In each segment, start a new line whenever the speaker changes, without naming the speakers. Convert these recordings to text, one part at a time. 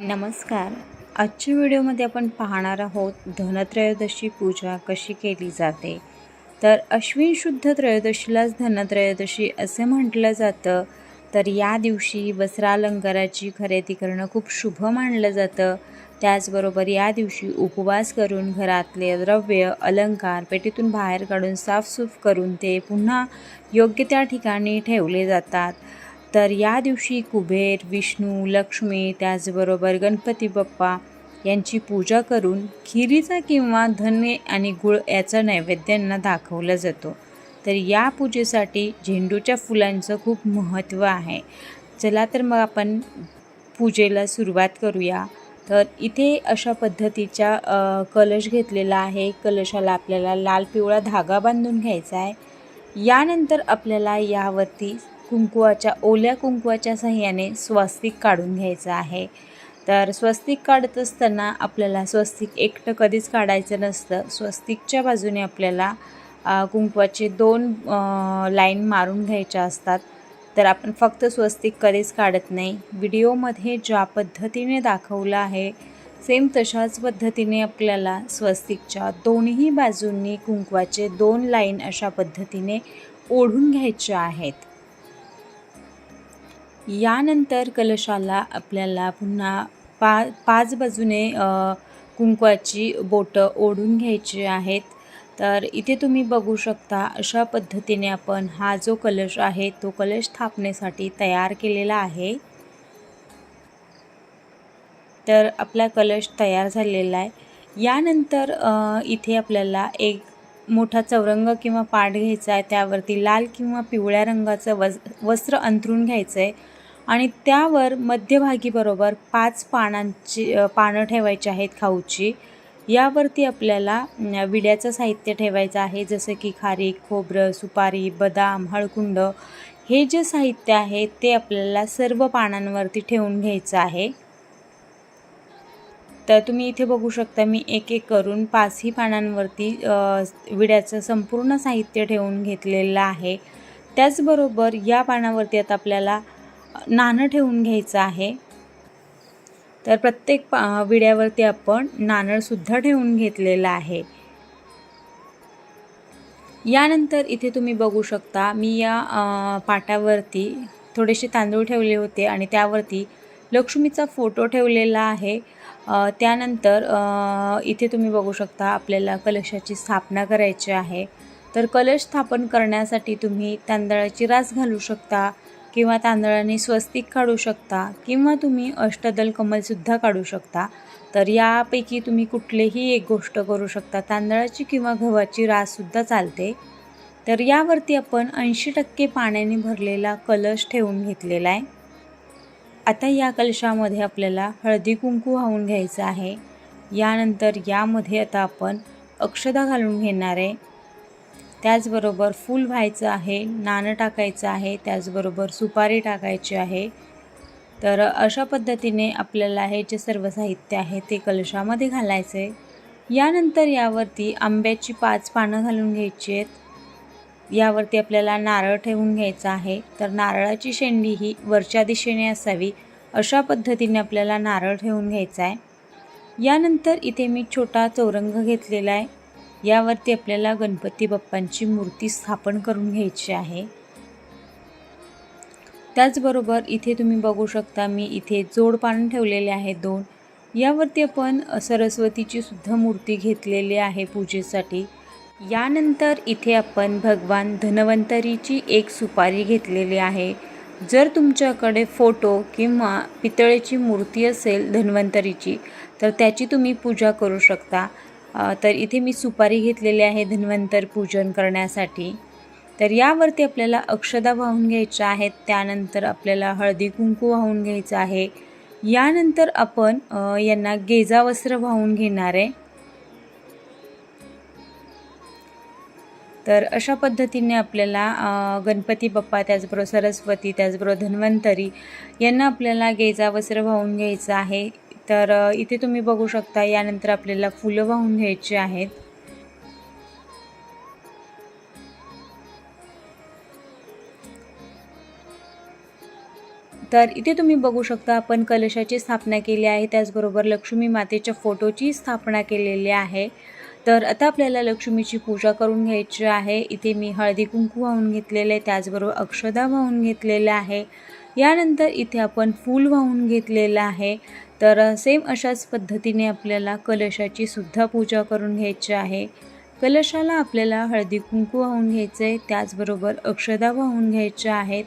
नमस्कार. आजच्या व्हिडिओमध्ये आपण पाहणार आहोत धनत्रयोदशी पूजा कशी केली जाते? तर अश्विन शुद्ध त्रयोदशीलाच धनत्रयोदशी असे म्हटलं जातं. तर या दिवशी वस्त्रालंकाराची खरेदी करणं खूप शुभ मानलं जातं. त्याचबरोबर या दिवशी उपवास करून घरातले द्रव्य अलंकार पेटीतून बाहेर काढून साफसूफ करून ते पुन्हा योग्य त्या ठिकाणी ठेवले जातात. तर या दिवशी कुबेर विष्णू लक्ष्मी त्याचबरोबर गणपती बाप्पा यांची पूजा करून खिरीचा किंवा धने आणि गुळ याचा नैवेद्यांना दाखवला जातो. तर या पूजेसाठी झेंडूच्या फुलांचं खूप महत्त्व आहे. चला तर मग आपण पूजेला सुरुवात करूया. तर इथे अशा पद्धतीचा कलश घेतलेला आहे. कलशाला आपल्याला लाल पिवळा धागा बांधून घ्यायचा आहे. यानंतर आपल्याला यावरती कुंकुवाच्या ओल्या कुंकुवाच्या सहाय्याने स्वस्तिक काढून घ्यायचं आहे. तर स्वस्तिक काढत असताना आपल्याला स्वस्तिक एकटं कधीच काढायचं नसतं. स्वस्तिकच्या बाजूने आपल्याला कुंकवाचे दोन लाईन मारून घ्यायच्या असतात. तर आपण फक्त स्वस्तिक कधीच काढत नाही. व्हिडिओमध्ये ज्या पद्धतीने दाखवलं आहे सेम तशाच पद्धतीने आपल्याला स्वस्तिकच्या दोन्ही बाजूंनी कुंकवाचे दोन लाईन अशा पद्धतीने ओढून घ्यायच्या आहेत. यानंतर कलशाला आपल्याला पुन्हा पा पाच बाजूने कुंकवाची बोटं ओढून घ्यायची आहेत. तर इथे तुम्ही बघू शकता अशा पद्धतीने आपण हा जो कलश आहे तो कलश स्थापनेसाठी तयार केलेला आहे. तर आपला कलश तयार झालेला आहे. यानंतर इथे आपल्याला एक मोठा चौरंग किंवा पाट घ्यायचा आहे. त्यावरती लाल किंवा पिवळ्या रंगाचं वस वस्त्र अंथरून घ्यायचं आहे आणि त्यावर मध्यभागी बरोबर पाच पानांची पानं ठेवायची आहेत खाऊची. यावरती आपल्याला विड्याचं साहित्य ठेवायचं आहे जसं की खारीक खोबरं सुपारी बदाम हळकुंड. हे जे साहित्य आहे ते आपल्याला सर्व पानांवरती ठेवून घ्यायचं आहे. तर तुम्ही इथे बघू शकता मी एक एक करून पाचही पानांवरती विड्याचं संपूर्ण साहित्य ठेवून घेतलेलं आहे. त्याचबरोबर या पानावरती आता आपल्याला नाणं ठेवून घ्यायचं आहे. तर प्रत्येक पा विड्यावरती आपण नाणंसुद्धा ठेवून घेतलेलं आहे. यानंतर इथे तुम्ही बघू शकता मी या पाटावरती थोडेसे तांदूळ ठेवले होते आणि त्यावरती लक्ष्मीचा फोटो ठेवलेला आहे. त्यानंतर इथे तुम्ही बघू शकता आपल्याला कलशाची स्थापना करायची आहे. तर कलश स्थापन करण्यासाठी तुम्ही तांदळाची रास घालू शकता. किंवा तांदळाने स्वस्तिक काढू शकता किंवा तुम्ही अष्टदल कमलसुद्धा काढू शकता तर यापैकी तुम्ही कुठलेही एक गोष्ट करू शकता. तांदळाची किंवा गव्हाची राससुद्धा चालते. तर यावरती आपण ऐंशी टक्के पाण्याने भरलेला कलश ठेवून घेतलेला आहे. आता या कलशामध्ये आपल्याला हळदी कुंकू वाहून घ्यायचं आहे. यानंतर यामध्ये आता आपण अक्षदा घालून घेणार आहे. त्याचबरोबर फूल व्हायचं आहे नाणं टाकायचं आहे त्याचबरोबर सुपारी टाकायची आहे. तर अशा पद्धतीने आपल्याला हे जे सर्व साहित्य आहे ते कलशामध्ये घालायचं. आहे यानंतर यावरती आंब्याची पाच पानं घालून घ्यायची आहेत. यावरती आपल्याला नारळ ठेवून घ्यायचा आहे. तर नारळाची शेंडी ही वरच्या दिशेने असावी अशा पद्धतीने आपल्याला नारळ ठेवून घ्यायचा आहे. यानंतर इथे मी छोटा चौरंग घेतलेला आहे. यावरती आपल्याला गणपती बाप्पांची मूर्ती स्थापन करून घ्यायची आहे. त्याचबरोबर इथे तुम्ही बघू शकता मी इथे जोडपान ठेवलेले आहे दोन. यावरती आपण सरस्वतीची सुद्धा मूर्ती घेतलेली आहे पूजेसाठी. यानंतर इथे आपण भगवान धन्वंतरीची एक सुपारी घेतलेली आहे. जर तुमच्याकडे फोटो किंवा पितळेची मूर्ती असेल धन्वंतरीची तर त्याची तुम्ही पूजा करू शकता. तर इथे मी सुपारी घेतलेली आहे धन्वंतर पूजन करण्यासाठी. तर यावरती आपल्याला अक्षदा वाहून घ्यायच्या आहेत त्यानंतर आपल्याला हळदी कुंकू वाहून घ्यायचं आहे. यानंतर आपण यांना गेजा वस्त्र वाहून घेणार आहे. तर अशा पद्धतीने आपल्याला गणपती बाप्पा त्याचबरोबर सरस्वती त्याचबरोबर धन्वंतरी यांना आपल्याला गेजा वस्त्र वाहून घ्यायचं आहे. तर इथे तुम्ही बघू शकता यानंतर आपल्याला फुलं वाहून घ्यायची आहेत. तर तर इथे तुम्ही बघू शकता आपण कलशाची स्थापना केली आहे. त्याचबरोबर लक्ष्मी मातेच्या फोटोची स्थापना केलेली आहे. तर आता आपल्याला लक्ष्मीची पूजा करून घ्यायची आहे. इथे मी हळदी कुंकू वाहून घेतलेलं आहे त्याचबरोबर अक्षदा वाहून घेतलेलं आहे. यानंतर इथे आपण फूल वाहून घेतलेलं आहे. तर सेम अशाच पद्धतीने आपल्याला कलशाची सुद्धा पूजा करून घ्यायची आहे. कलशाला आपल्याला हळदी कुंकू वाहून घ्यायचं आहे त्याचबरोबर अक्षदा वाहून घ्यायच्या आहेत.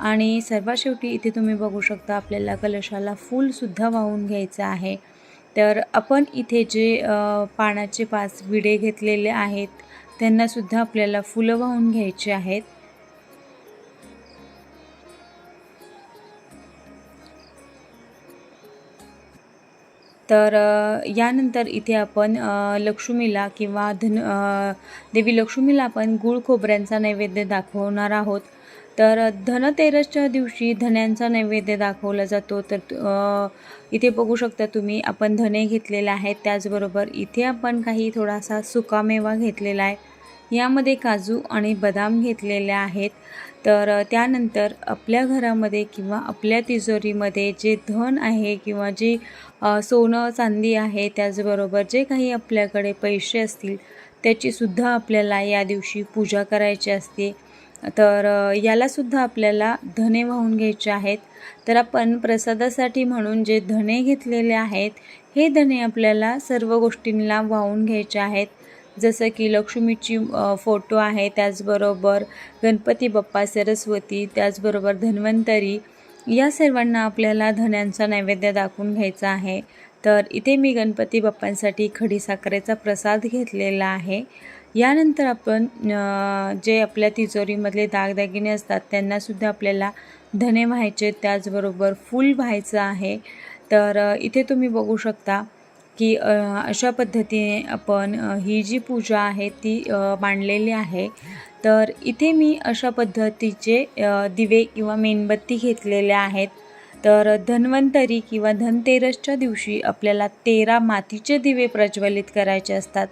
आणि सर्वात शेवटी इथे तुम्ही बघू शकता आपल्याला कलशाला फूलसुद्धा वाहून घ्यायचं आहे. तर आपण इथे जे पानाचे पाच विडे घेतलेले आहेत त्यांनासुद्धा आपल्याला फुलं वाहून घ्यायची आहेत. तर यानंतर इथे आपण लक्ष्मीला किंवा धन देवी लक्ष्मीला आपण गुळ खोबऱ्यांचा नैवेद्य दाखवणार आहोत. तर धनतेरसच्या दिवशी धन्यांचा नैवेद्य दाखवला जातो. तर इथे बघू शकता तुम्ही आपण धने घेतलेले आहेत. त्याचबरोबर इथे आपण काही थोडासा सुकामेवा घेतलेला आहे. यामध्ये काजू आणि बदाम घेतलेले आहेत. तर त्यानंतर आपल्या घरामध्ये किंवा आपल्या तिजोरीमध्ये जे धन आहे किंवा जे सोनं चांदी आहे त्याचबरोबर जे काही आपल्याकडे पैसे असतील त्याचीसुद्धा आपल्याला या दिवशी पूजा करायची असते. तर यालासुद्धा आपल्याला धने वाहून घ्यायचे आहेत. तर आपण प्रसादासाठी म्हणून जे धने घेतलेले आहेत हे धने आपल्याला सर्व गोष्टींना वाहून घ्यायचे आहेत. जसं की लक्ष्मीची फोटो आहे त्याचबरोबर गणपती बाप्पा सरस्वती त्याचबरोबर धन्वंतरी या सर्वांना आपल्याला धन्यांचा नैवेद्य दाखवून घ्यायचा आहे. तर इथे मी गणपती बाप्पांसाठी खडीसाखरेचा प्रसाद घेतलेला आहे. यानंतर आपण जे आपल्या तिजोरीमधले दागदागिने असतात त्यांनासुद्धा आपल्याला धने व्हायचे त्याचबरोबर फूल व्हायचं आहे. तर इथे तुम्ही बघू शकता की अशा पद्धतीने आपण ही जी पूजा आहे ती मांडलेली आहे. तर इथे मी अशा पद्धतीचे दिवे किंवा मेणबत्ती घेतलेल्या आहेत. तर धन्वंतरी किंवा धनतेरसच्या दिवशी आपल्याला तेरा मातीचे दिवे प्रज्वलित करायचे असतात.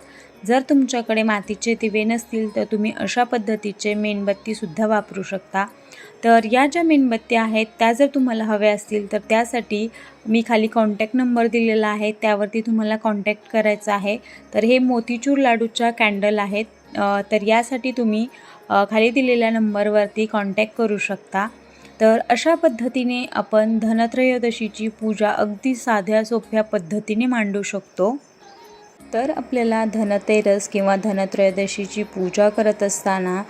जर तुमच्याकडे मातीचे दिवे नसतील तर तुम्ही अशा पद्धतीचे मेणबत्तीसुद्धा वापरू शकता. तर या ज्या मेणबत्त्या आहेत त्या जर तुम्हाला हव्या असतील तर त्यासाठी मी खाली कॉन्टॅक्ट नंबर दिलेला आहे. त्यावरती तुम्हाला कॉन्टॅक्ट करायचा आहे. तर हे मोतीचूर लाडूच्या कॅन्डल आहेत. तर यासाठी तुम्ही खाली दिलेल्या नंबरवरती कॉन्टॅक्ट करू शकता. तर अशा पद्धतीने आपण धनत्रयोदशीची पूजा अगदी साध्या सोप्या पद्धतीने मांडू शकतो. तर आपल्याला धनतेरस किंवा धनत्रयोदशीची पूजा करत असताना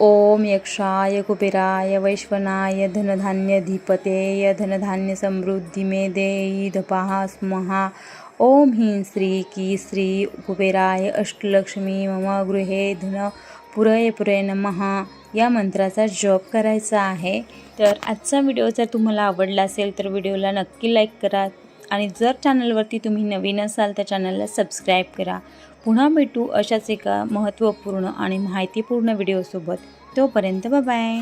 ओम यक्षाय कुबेराय वैश्वनाय धनधान्यधिपतेय धनधान्य समृद्धी मे देई धपाहा स्महा ओम ह्रीं श्री की श्री कुबेराय अष्टलक्ष्मी मम गृहे धन पुरय पुरय नमः। या मंत्राचा जप करायचा आहे. तर आजचा व्हिडिओ जर तुम्हाला आवडला असेल तर व्हिडिओला नक्की लाईक करा. आणि जर चॅनलवरती तुम्ही नवीन असाल तर चॅनलला सबस्क्राईब करा. पुन्हा भेटू अशाच एका महत्त्वपूर्ण आणि माहितीपूर्ण व्हिडिओसोबत. तोपर्यंत बाय